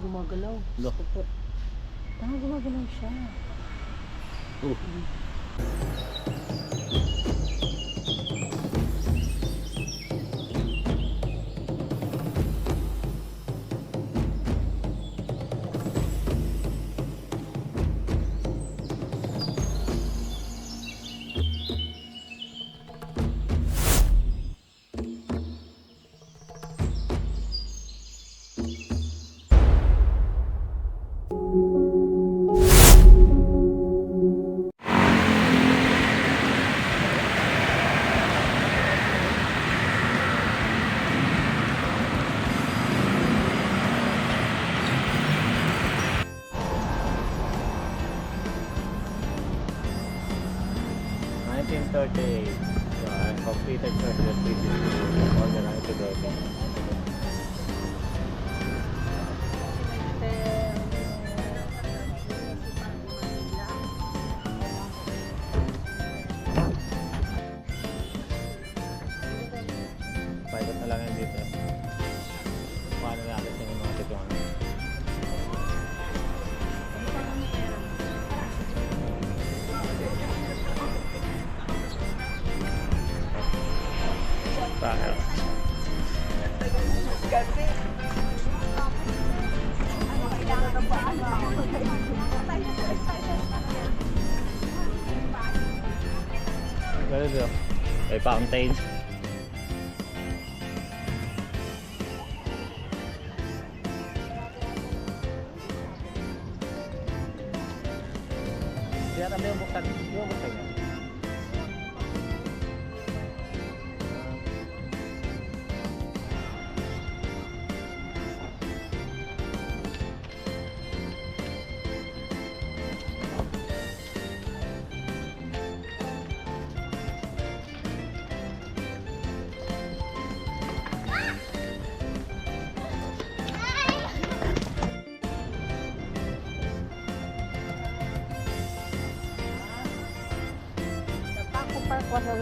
gumagalaw. Look. Ah, gumagalaw siya. Oh. Nineteen Yun. May fountain.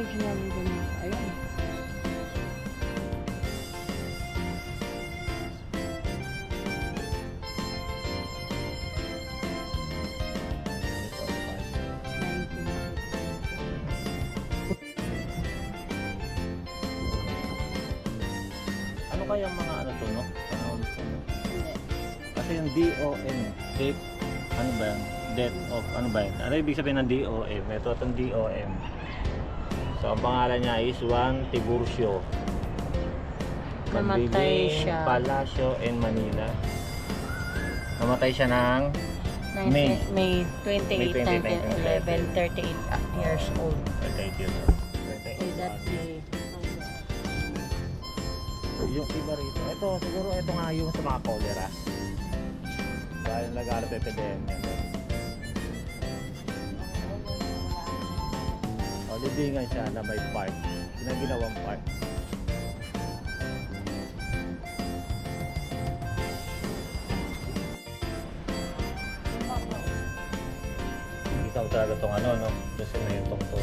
Originally the Ayun. Ano kaya ang mga ano to, no? Panahon to, no? Kasi yung DOM, date, ano ba yan? Death of, ano ba yan? Ano ibig sabihin ng DOM? Ito itong DOM. So, ang pangalan niya is Juan Tiburcio. Namatay Magbibing siya. Palacio in Manila. Namatay siya ng May. 19 May 28, 28, 1911, 38 years old. 28 years With that day. Yung iba rito. Ito, siguro ito nga yung sa mga cholera. Dahil nag-aalap epidemya. Libingan siya na may park. Ginaginawang park. Ikaw talaga tong ano, no? Kasi may itong to.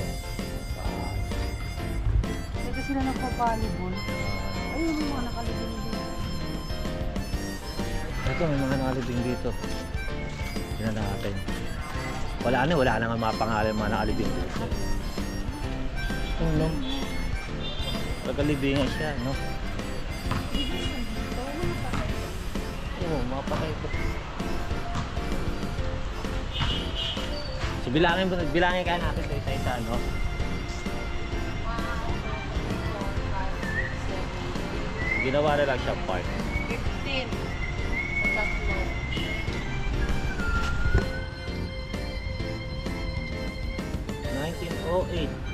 Dito sila nagpapalibon. Ayun yung mga nakalibon din. Ito, may mga nakalibing dito. Tingnan natin. Wala na, wala na nga mga pangalan ng mga nakalibing dito. Oh, no? Tagalibingan siya, no? Oo, mga patay ko. So, bilangin, mo- bilangin kaya natin ito isa-isa, no? Ginawa na lang siya park. 15. Sa tatlo. Oh, 1908.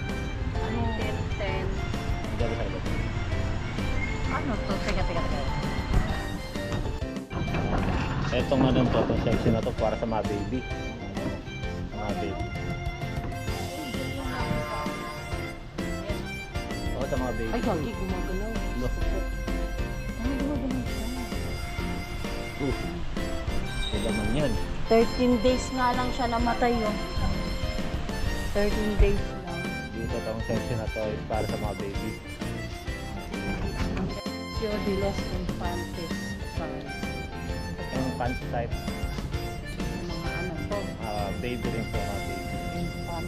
Ano to? Teka, teka, teka. Etong ano to, itong section na to para sa mga baby. Mga baby. Oo, sa mga baby. Ay, gagi, gumagalaw. Look. Ano gumagalaw siya? Uh, Ito naman yan. 13 days nga lang siya namatay yun. 13 days lang. Dito itong section na to is para sa mga baby. Refugio de los Infantes. Farm. Pants type, Mga ano to, ah, baby rin po mga baby. infant.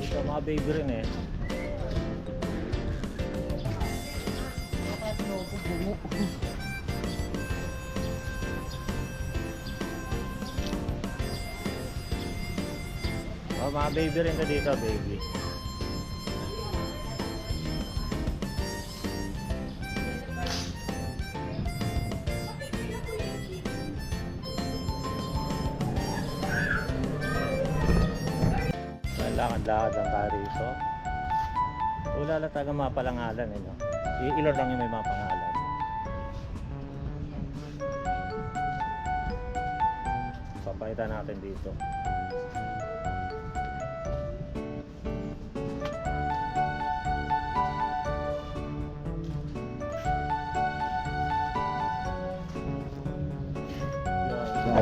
Dito mga baby rin eh. Bakit logo bumo? Oh, mga baby rin ka dito, baby. Lakad-lakad lang tayo rito. Wala lang talaga mga palangalan eh, no? I- Ilan lang yung may mga pangalan. Papakita natin dito.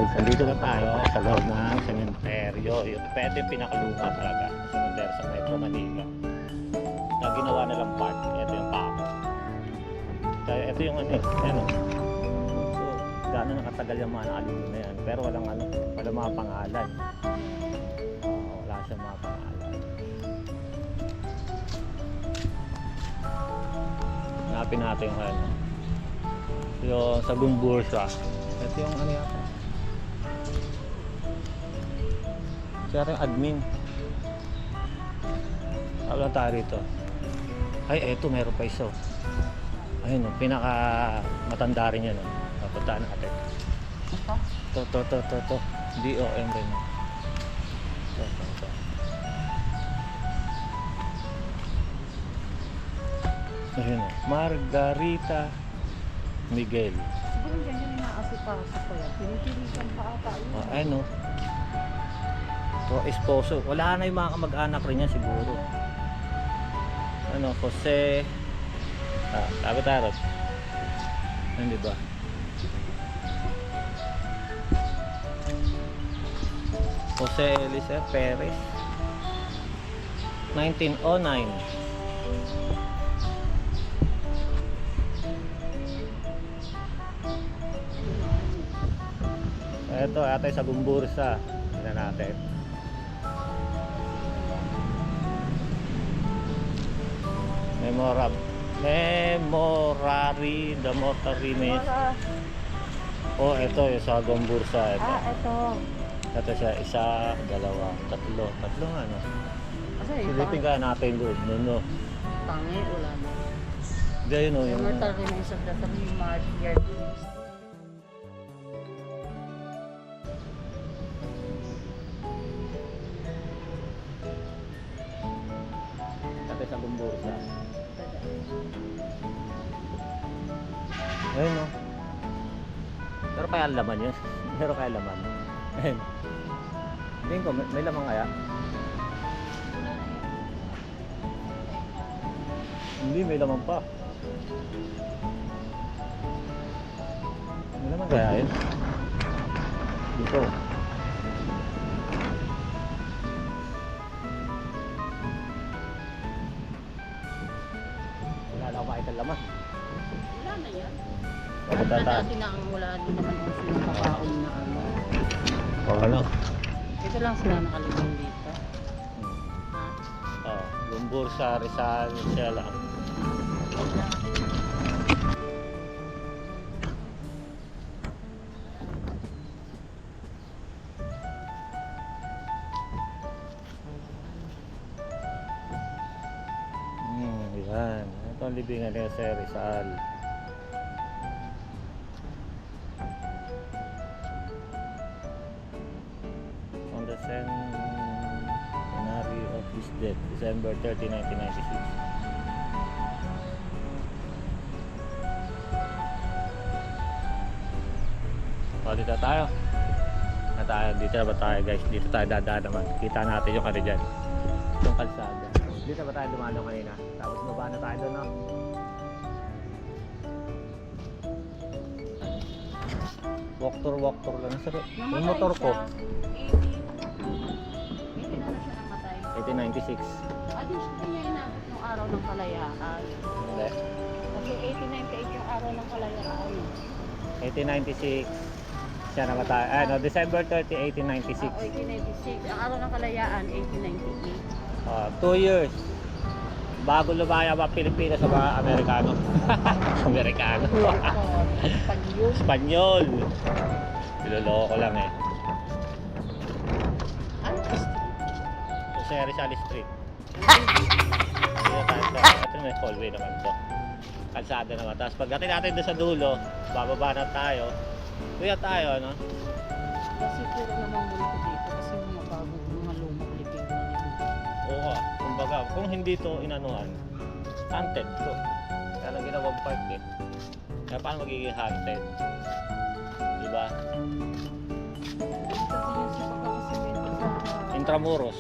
Guys, nandito na tayo sa loob ng sementeryo. Yung pwede pinakaluma talaga. Sementeryo sa Metro Manila. Na ginawa na lang park. Ito yung pako. Kaya ito yung ano. Ano. So, gano'n nakatagal yung mga nakaluma na yan. Pero walang ano, walang mga pangalan. Ah, wala siyang mga pangalan. Hanapin natin yung ano. Yung sa Gumbursa. Ito yung ano yata. Yung admin. Wala tayo rito. Ay, eto, meron pa isa. oh. Ayun, oh, pinaka matanda rin yan. Oh. Papuntaan natin. Ito? To, to, to, to, to. DOM rin. oh. To, to, to. Ayun, oh. Margarita Miguel. Siguro dyan yung inaasipasa ko yan. Pinipilitan pa ata yun. Oh, ayun, oh. To, esposo. Wala na yung mga kamag-anak rin yan siguro. Ano, Jose... Ah, tagot tarot. Ano ba? Jose Elise Perez. 1909. Ito, ata sa Gumbursa. Tingnan natin. Memorab Memorari the Wala. Oh, ito yung sa Gumbursa ito. Ah, ito. Ito siya, isa, dalawa, tatlo. Tatlo nga, no? Kasi Silipin ka natin doon, no, no. Tangi, wala na. Hindi, yun, no, Yung yung... remains of the three March year Ito sa Gumbursa. Ayun, no. Pero kaya laman yun. Pero kaya laman. Ayun. Tingin ko, may, may laman kaya? Hindi, may laman pa. May laman kaya yun? Dito. Wala makita laman. Wala na yan. Papunta tayo. Dati na ang wala din naman ang sinakapaon na ano. Oo, ano? Ito lang sila nakalibing dito. Ha? Oh, Lumbur sa Rizal, siya lang. Hmm, ang libingan nila sa Rizal. On the centenary of his death, December 30, 1996. O, dito tayo. Na tayo, dito na ba tayo guys? Dito tayo dadaan naman. Kita natin yung ano dyan. Yung kalsada. Dito ba tayo dumalo kanina? Tapos baba na tayo doon, no? Walk tour, walk tour lang. Sir, yung motor ko, Hindi na na siya namatay. 1896. Ah, di siya niya inabot araw ng kalayaan. Hindi. Kasi 1898 yung araw ng kalayaan. 1896. Siya namatay. Ah, no, December 30, Ah, 1896. 1896. Ang araw ng kalayaan, 1898. Ah, two years. Bago lumaya ang Pilipinas sa mga Amerikano. Amerikano. Yun. Espanyol. Niloloko lang eh. Ano? Jose Rizal Street. Sa, ito may hallway naman to. Kalsada naman. Tapos pagdating natin doon sa dulo, bababa na tayo. Kuya tayo, ano? Kasi puro naman dito. Oo, kumbaga, kung hindi to inanuhan, haunted to. Kaya lang ginawang park eh. Kaya paano magiging haunted? Diba? Intramuros,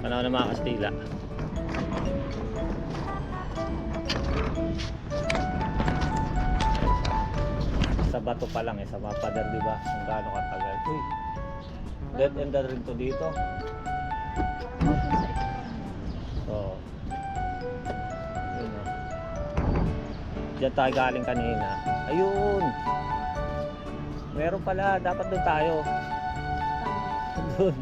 panahon ng mga Kastila. Sa bato pa lang eh, sa mapadar, di ba? Kung gaano katagal. Uy, dead end na rin to dito. So, yun o. Diyan tayo galing kanina. Ayun! Meron pala, dapat doon tayo. Doon.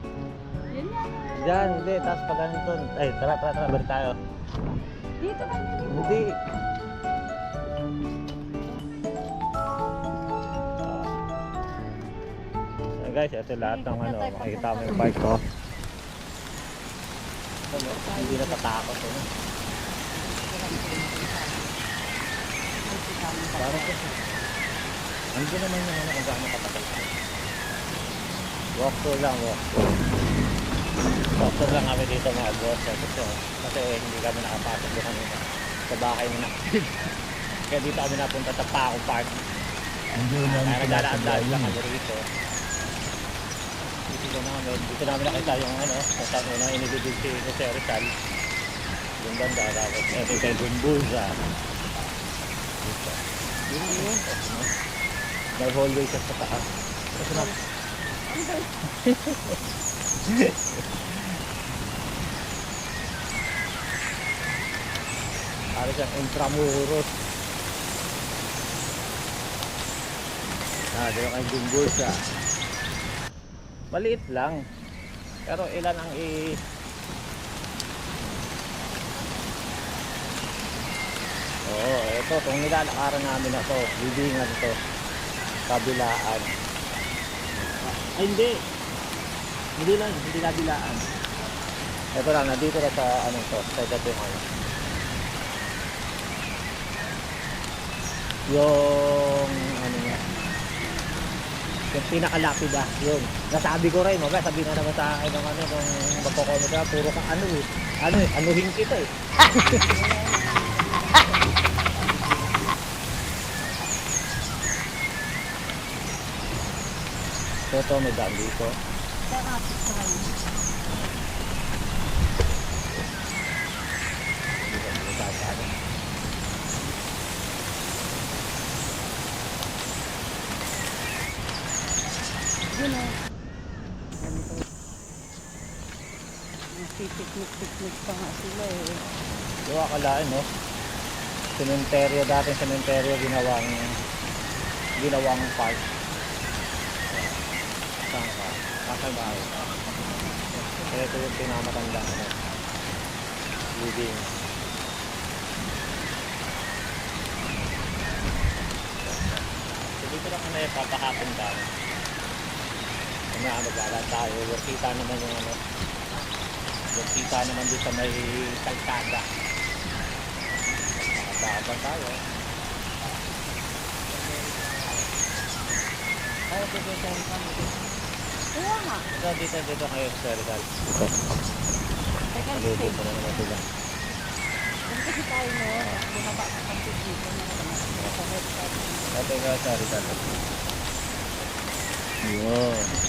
Diyan, hindi. Tapos pag ganito. Ay, tara, tara, tara. Balik tayo. Dito ka Hindi. Guys, ito lahat ng ano, makikita mo yung park ko. Ano, hindi natatakot. Ano? Parang kasi, andun naman yung ano, kung gaano katagal. Walk tour lang, walk tour. Walk tour lang kami dito mga boss. Kasi, kasi hindi kami nakapasok doon kanina sa bahay ni Nakpil. Kaya dito kami napunta sa Paco Park. Hindi Kaya namin nagdadaan-daan lang pinapagawa kami rito. Dito namin, dito namin nakita yung ano, saan una inibigil si Jose Rizal. Yung banda, tapos ito kay Gumbuza. Dito. Yun yun. May hallway sa taas. Tapos na, Para siyang intramuros. Ah, dito kay Gumbuza. Maliit lang. Pero ilan ang i... Oo, ito. Itong nilalakaran namin na to. Bibingan to. Kabilaan. Ay, hindi. Hindi lang. Hindi kabilaan. Ito lang. Nandito na sa ano to. Sa yung ano. Yung Yung pinakalapida. Yun. Nasabi ko rin. Maga, sabi nga naman sa akin ng ano. Kung magkokomment ka, puro kang ano eh. Ano eh. Anuhin kita eh. So, ito may daan dito. Dito, dito tayo sa ano. Yun o. Ganito. Nagpipiknik-piknik pa nga sila eh. Yung akalain, no? Sementeryo, dating sementeryo ginawang ginawang park. Saan ka? Pasay bahay. Kaya ito yung pinamatanda, ano? Living. Dito lang kami papahapon Kaya maglalakad tayo. Kita naman yung ano. Yung kita naman dito sa may kalsada. Nakababa tayo. Ay, ito dito. Kaya nga. Ito dito, dito kayo. Teka, Nalubog ko na naman sila. Kasi tayo no, bumaba ka kasi dito na naman. Sa website. Ito kayo sa Rizal. Yun.